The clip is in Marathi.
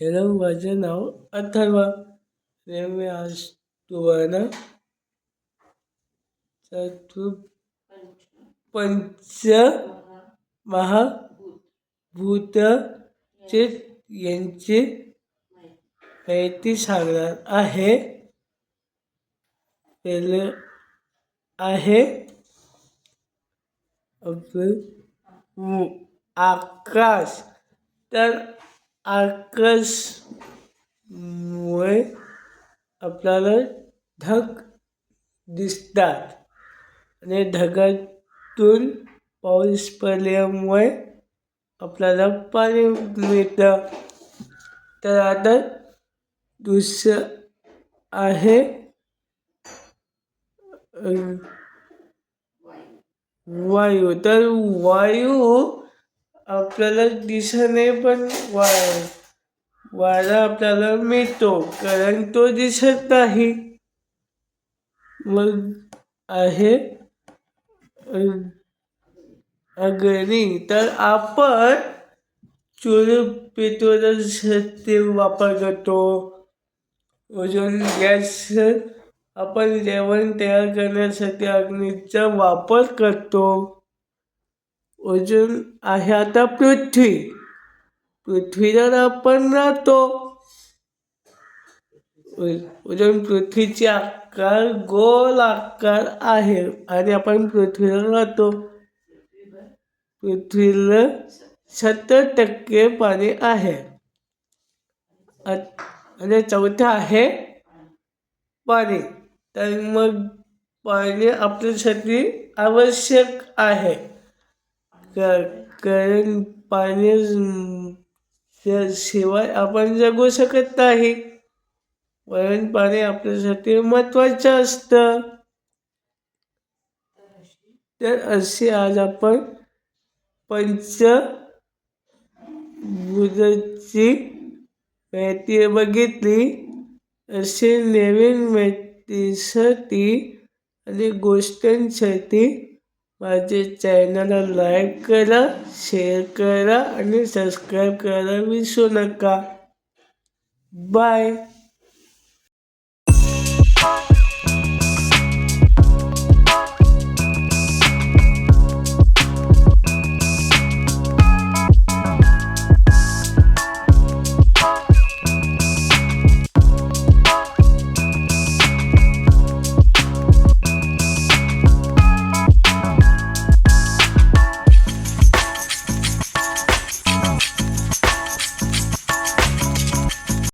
हॅलो माझे नाव अथर्व नेहमी आज तुम्हाला चतु पंच महाभूतचे यांची माहिती सांगणार आहे. पहिले आहे आकाश. तर आकर्षमुळे आपल्याला ढग दिसतात. आणि ढगातून पाऊस पडल्यामुळे आपल्याला पाणी मिळतं. तर आता दुसरं आहे वायू. तर वायू आपल्याला दिशेने पण वा वारा आपल्याला मिळतो कारण तो दिसत नाही. मग आहे अग्नी तर आपण चूल पेटवण्यासाठी वापर करतो. अजून गॅस आपण जेवण तयार करण्यासाठी अग्नीचा वापर करतो. अजून आहे आता पृथ्वी. पृथ्वीवर आपण राहतो. अजून पृथ्वीचे आकार गोल आकार आहे आणि आपण पृथ्वीवर राहतो. पृथ्वीला सत्तर टक्के पाणी आहे. आणि चौथं आहे पाणी. तर मग पाणी आपल्यासाठी आवश्यक आहे. कारण पाणी शिवाय आपण जगू शकत नाही. वरण पाणी आपल्यासाठी महत्त्वाचं असतं. तर असे आज आपण पंच भूताची माहिती बघितली. असे नवीन माहितीसाठी आणि गोष्टींसाठी माझे चॅनलला लाईक करा शेअर करा आणि सबस्क्राईब करायला विसरू नका. बाय